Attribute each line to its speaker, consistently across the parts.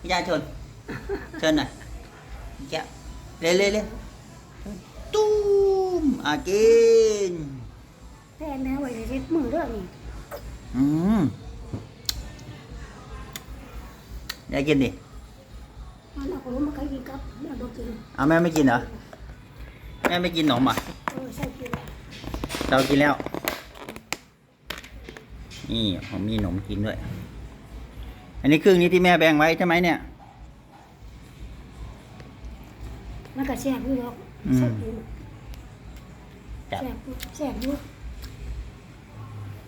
Speaker 1: พี่ยาชนเชิญหน่อยแกะเร็วเร็วเร็วตุ้มอากิน
Speaker 2: แต่แม่ไว้ในเล็บมือเด้อนี่
Speaker 1: อืมยายกินดิ
Speaker 2: มันเอาขนมมาใครกินกับแม่บ่กิน
Speaker 1: เอาแม่ไม่กินเหรอแม่ไม่กินหนมอะ
Speaker 2: เออใช่กินแล้ว
Speaker 1: เรากินแล้ว นี่ผมมีหนมกินด้วย อันนี้ครึ่งนี้ที่แม่แบ่งไว้ใช่ไหมเนี่ย
Speaker 2: มันก็แซ่บอยู่ดอก
Speaker 1: อืม
Speaker 2: แซ่บอยู่
Speaker 1: จับ
Speaker 2: แซ่บอยู่แซ่บอยู่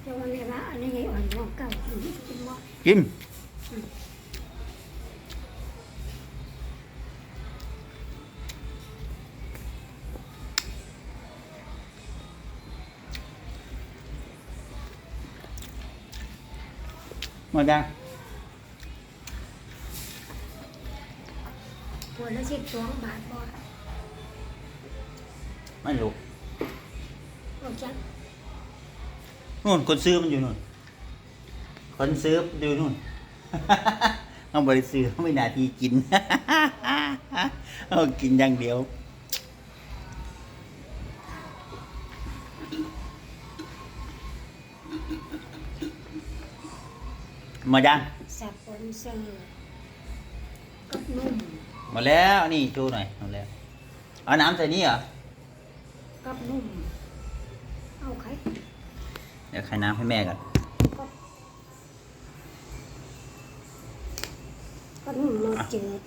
Speaker 2: เจ้าวันนี้ว่าอันนี้ไงอ่อนน้องเก่ากินกินบ่
Speaker 1: กิน หมดยัง
Speaker 2: วดละสิบสองบาทบ่
Speaker 1: ไม่รู้
Speaker 2: ออกจาก
Speaker 1: นู่นคนซื้อมันอยู่นู่น คนซื้ออยู่นู่น เอาบริซื้อไม่นาทีกิน เอากินอย่างเดียวหมายัง
Speaker 2: สับปนเซอร์กับนุ่ม
Speaker 1: หมาแล้วนี่ชูหน่อยหมาแล้วเอาน้ำใส่นี่เหรอ
Speaker 2: กับนุ่มเอาไข่
Speaker 1: เดี๋ยวใครน้ำให้แม่ก่อน
Speaker 2: กับกับนุ่มเราเจืด